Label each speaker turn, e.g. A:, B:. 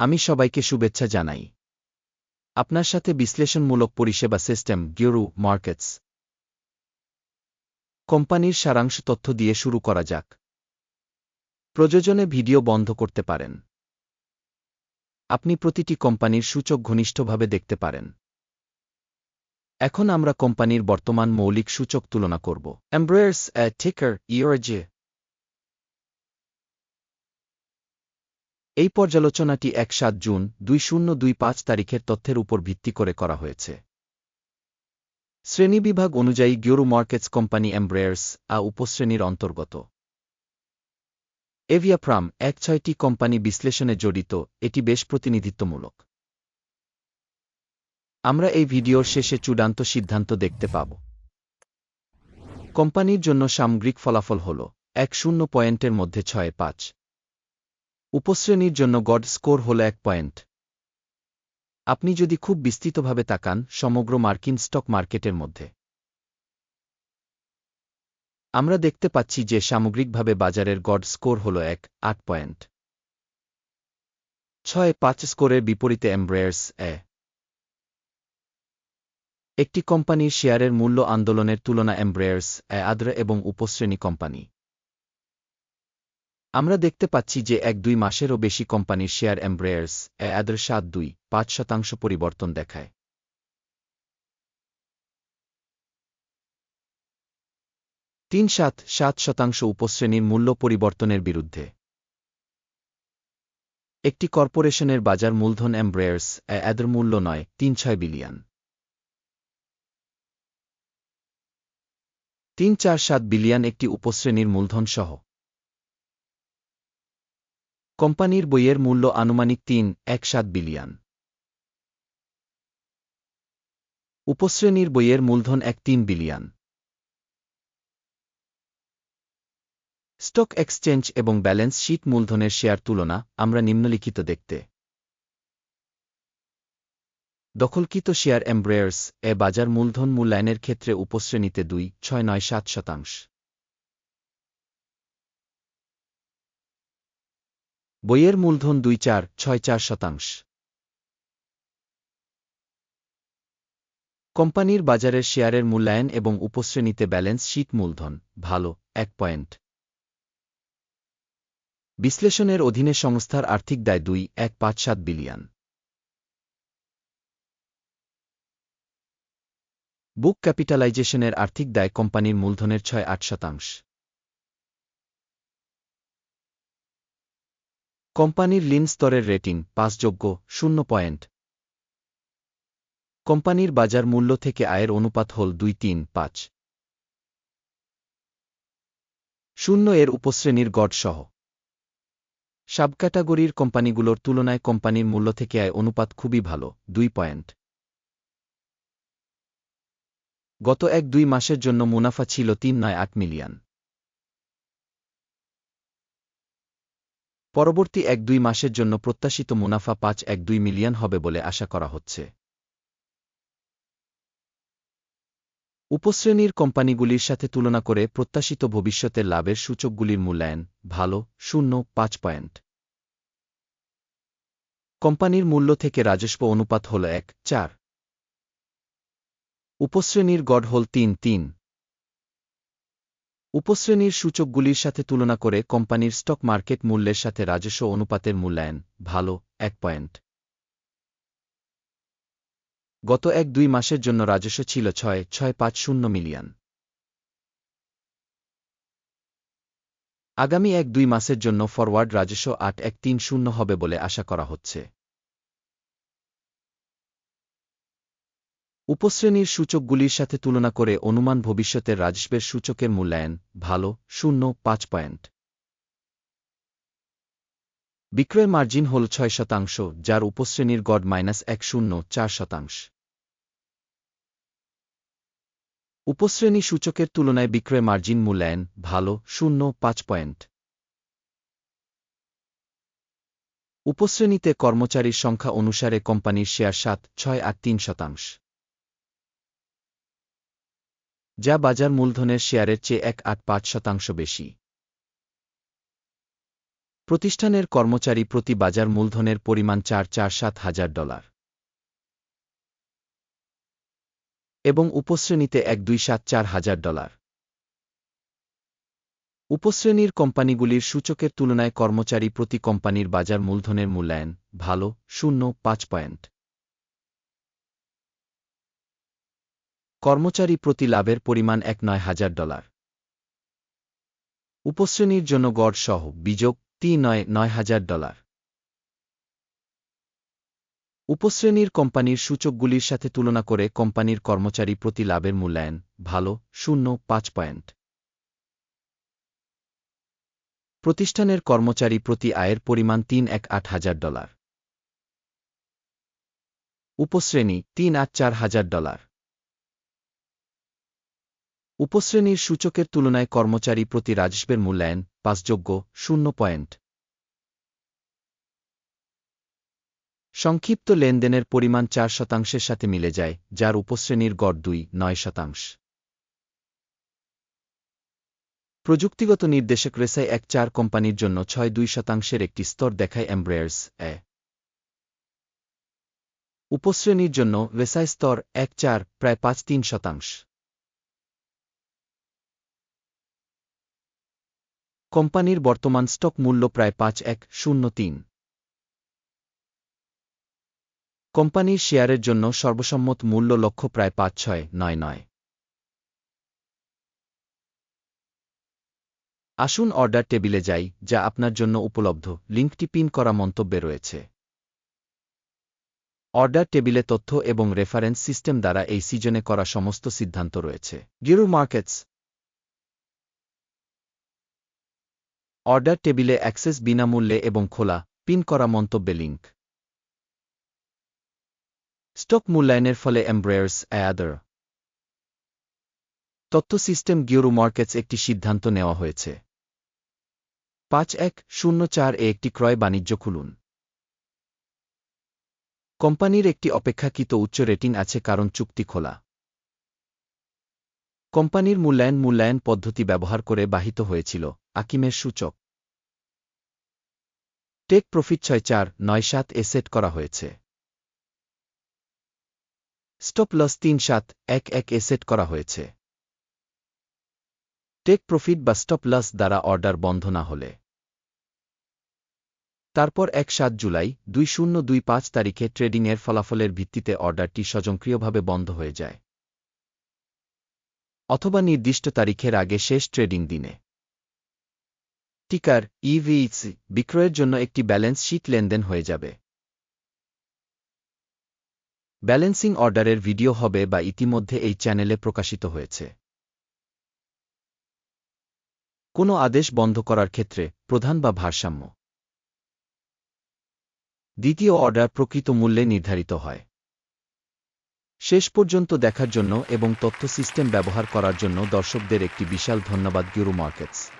A: আমি সবাইকে শুভেচ্ছা জানাই। আপনার সাথে বিশ্লেষণমূলক পরিষেবা সিস্টেম গিউরু মার্কেটস কোম্পানির সারাংশ তথ্য দিয়ে শুরু করা যাক। প্রযোজনে ভিডিও বন্ধ করতে পারেন। আপনি প্রতিটি কোম্পানির সূচক ঘনিষ্ঠভাবে দেখতে পারেন। এখন আমরা কোম্পানির বর্তমান মৌলিক সূচক তুলনা করব। এমব্রয়ার্স এ টিকার এই পর্যালোচনাটি এক সাত জুন দুই শূন্য দুই পাঁচ তারিখের তথ্যের উপর ভিত্তি করে করা হয়েছে। শ্রেণীবিভাগ অনুযায়ী গিওরু মার্কেটস কোম্পানি এমব্রেয়ার্স আ উপশ্রেণীর অন্তর্গত। এভিয়াফ্রাম এক ছয়টি কোম্পানি বিশ্লেষণে জড়িত, এটি বেশ প্রতিনিধিত্বমূলক। আমরা এই ভিডিওর শেষে চূড়ান্ত সিদ্ধান্ত দেখতে পাব। কোম্পানির জন্য সামগ্রিক ফলাফল হল এক শূন্য পয়েন্টের মধ্যে ছয় পাঁচ। উপশ্রেণীর জন্য গড স্কোর হল এক পয়েন্ট। আপনি যদি খুব বিস্তৃতভাবে তাকান সমগ্র মার্কিন স্টক মার্কেটের মধ্যে। আমরা দেখতে পাচ্ছি যে সামগ্রিকভাবে বাজারের গড স্কোর হল এক, আট পয়েন্ট। ছয়, পাঁচ স্কোরের বিপরীতে এমব্রেয়ার্স, এ। একটি কোম্পানির শেয়ারের মূল্য আন্দোলনের তুলনা এমব্রেয়ার্স, এ, আদ্রে এবং উপশ্রেণী কোম্পানি। আমরা দেখতে পাচ্ছি যে এক দুই মাসেরও বেশি কোম্পানির শেয়ার এমব্রেয়ার্স এ আদ্র সাত দুই পাঁচ শতাংশ পরিবর্তন দেখায়। তিন সাত সাত শতাংশ উপশ্রেণীর মূল্য পরিবর্তনের বিরুদ্ধে। একটি কর্পোরেশনের বাজার মূলধন এমব্রেয়ার্স এদের মূল্য নয়, তিন ছয় বিলিয়ন। তিন চার সাত বিলিয়ন একটি উপশ্রেণীর মূলধন সহ কোম্পানির বইয়ের মূল্য আনুমানিক তিন, এক সাত বিলিয়ন। উপশ্রেণীর বইয়ের মূলধন এক তিন বিলিয়ন। স্টক এক্সচেঞ্জ এবং ব্যালেন্স শীট মূলধনের শেয়ার তুলনা, আমরা নিম্নলিখিত দেখতে। দখলকৃত শেয়ার এমব্রেয়ার্স, এ বাজার মূলধন মূল্যায়নের ক্ষেত্রে উপশ্রেণীতে দুই, ছয়, নয়, সাত শতাংশ। বইয়ের মূলধন দুই চার, ছয় চার শতাংশ। কোম্পানির বাজারের শেয়ারের মূল্যায়ন এবং উপশ্রেণীতে ব্যালেন্স শীট মূলধন, ভালো, এক পয়েন্ট। বিশ্লেষণের অধীনে সংস্থার আর্থিক দায় দুই, এক পাঁচ সাত বিলিয়ন। বুক ক্যাপিটালাইজেশনের আর্থিক দায় কোম্পানির মূলধনের ছয় আট শতাংশ। কোম্পানির লিন স্তরের রেটিং, পাঁচযোগ্য, শূন্য পয়েন্ট। কোম্পানির বাজার মূল্য থেকে আয়ের অনুপাত হল দুই তিন পাঁচ। শূন্য এর উপশ্রেণীর গড় সহ। সাবক্যাটাগরির কোম্পানিগুলোর তুলনায় কোম্পানির মূল্য থেকে আয় অনুপাত খুবই ভালো, দুই পয়েন্ট। গত এক দুই মাসের জন্য মুনাফা ছিল তিন নয় আট মিলিয়ন। পরবর্তী এক দুই মাসের জন্য প্রত্যাশিত মুনাফা পাঁচ এক দুই মিলিয়ন হবে বলে আশা করা হচ্ছে। উপশ্রেণীর কোম্পানিগুলির সাথে তুলনা করে প্রত্যাশিত ভবিষ্যতের লাভের সূচকগুলির মূল্যায়ন ভালো, শূন্য, পাঁচ পয়েন্ট। কোম্পানির মূল্য থেকে রাজস্ব অনুপাত হল এক, চার। উপশ্রেণীর গড় হল তিন তিন। উপশ্রেণীর সূচকগুলির সাথে তুলনা করে কোম্পানির স্টক মার্কেট মূল্যের সাথে রাজস্ব অনুপাতের মূল্যায়ন ভালো, এক পয়েন্ট। গত এক দুই মাসের জন্য রাজস্ব ছিল ছয় ছয় পাঁচ শূন্য মিলিয়ন। আগামী এক দুই মাসের জন্য ফরওয়ার্ড রাজস্ব আট, এক তিন শূন্য হবে বলে আশা করা হচ্ছে। উপশ্রেণীর সূচকগুলির সাথে তুলনা করে অনুমান ভবিষ্যতের রাজস্বের সূচকের মূল্যায়ন, ভালো, শূন্য, পাঁচ পয়েন্ট। বিক্রয় মার্জিন হল ছয় শতাংশ, যার উপশ্রেণীর গড় মাইনাস এক শূন্য, চার শতাংশ। উপশ্রেণী সূচকের তুলনায় বিক্রয় মার্জিন মূল্যায়ন, ভালো, শূন্য, পাঁচ পয়েন্ট। উপশ্রেণীতে কর্মচারীর সংখ্যা অনুসারে কোম্পানির শেয়ার সাত, ছয় আট তিন শতাংশ। যা বাজার মূলধনের শেয়ারের চেয়ে এক আট পাঁচ শতাংশ বেশি। প্রতিষ্ঠানের কর্মচারী প্রতি বাজার মূলধনের পরিমাণ চার চার সাত হাজার ডলার। এবং উপশ্রেণীতে এক দুই সাত চার হাজার ডলার। উপশ্রেণীর কোম্পানিগুলির সূচকের তুলনায় কর্মচারী প্রতি কোম্পানির বাজার মূলধনের মূল্যায়ন ভালো, শূন্য, পাঁচ পয়েন্ট। কর্মচারী প্রতি লাভের পরিমাণ এক নয় হাজার ডলার। উপশ্রেণীর জন্য গড় সহ বিযোগ তি নয় নয় হাজার ডলার। উপশ্রেণীর কোম্পানির সূচকগুলির সাথে তুলনা করে কোম্পানির কর্মচারী প্রতি লাভের মূল্যায়ন ভালো, শূন্য, পাঁচ পয়েন্ট। প্রতিষ্ঠানের কর্মচারী প্রতি আয়ের পরিমাণ তিন এক আট হাজার ডলার। উপশ্রেণী তিন আট চার হাজার ডলার। উপশ্রেণীর সূচকের তুলনায় কর্মচারী প্রতি রাজস্বের মূল্যায়ন পাঁচযোগ্য, শূন্য পয়েন্ট। সংক্ষিপ্ত লেনদেনের পরিমাণ চার শতাংশের সাথে মিলে যায়, যার উপশ্রেণীর গড় দুই, নয় শতাংশ। প্রযুক্তিগত নির্দেশক রেসাই এক চার কোম্পানির জন্য ছয় দুই শতাংশের একটি স্তর দেখায় এমব্রেয়ার্স এ। উপশ্রেণীর জন্য রেসাই স্তর এক চার, প্রায় পাঁচ তিন শতাংশ। কোম্পানির বর্তমান স্টক মূল্য প্রায় পাঁচ এক শূন্য তিন। কোম্পানির শেয়ারের জন্য সর্বসম্মত মূল্য লক্ষ্য প্রায় পাঁচ ছয় নয় নয়। আসুন অর্ডার টেবিলে যাই, যা আপনার জন্য উপলব্ধ। লিঙ্কটি পিন করা মন্তব্যে রয়েছে। অর্ডার টেবিলে তথ্য এবং রেফারেন্স সিস্টেম দ্বারা এই সিজনে করা সমস্ত সিদ্ধান্ত রয়েছে। গিরু মার্কেটস অর্ডার টেবিলে অ্যাক্সেস বিনামূল্যে এবং খোলা, পিন করা মন্তব্যে লিঙ্ক স্টক মূল্যায়নের ফলে এমব্রেয়ার্স অ্যাদার তথ্য সিস্টেম গিওরু মার্কেটস একটি সিদ্ধান্ত নেওয়া হয়েছে। পাঁচ এক শূন্য চার এ একটি ক্রয় বাণিজ্য খুলুন। কোম্পানির একটি অপেক্ষাকৃত উচ্চ রেটিং আছে কারণ চুক্তি খোলা। কোম্পানির মূল্যায়ন মূল্যায়ন পদ্ধতি ব্যবহার করে বাহিত হয়েছিল। আকিমের সূচক। টেক প্রফিট ছয় চার নয় সাত এ সেট করা হয়েছে। স্টপ লস তিন সাত এক এক এ সেট করা হয়েছে। টেক প্রফিট বা স্টপ লস দ্বারা অর্ডার বন্ধ না হলে। তারপর এক সাত জুলাই দুই শূন্য দুই পাঁচ তারিখে ট্রেডিংয়ের ফলাফলের ভিত্তিতে অর্ডারটি স্বয়ংক্রিয়ভাবে বন্ধ হয়ে যায়। অথবা নির্দিষ্ট তারিখের আগে শেষ ট্রেডিং দিনে। টিকার ইভিইস বিক্রয়ের জন্য একটি ব্যালেন্স শীট লেনদেন হয়ে যাবে। ব্যালেন্সিং অর্ডারের ভিডিও হবে বা ইতিমধ্যে এই চ্যানেলে প্রকাশিত হয়েছে। কোনো আদেশ বন্ধ করার ক্ষেত্রে প্রধান বা ভারসাম্য। দ্বিতীয় অর্ডার প্রকৃত মূল্যে নির্ধারিত হয়। শেষ পর্যন্ত দেখার জন্য এবং তথ্য সিস্টেম ব্যবহার করার জন্য দর্শকদের একটি বিশাল ধন্যবাদ গিউরু মার্কেটস।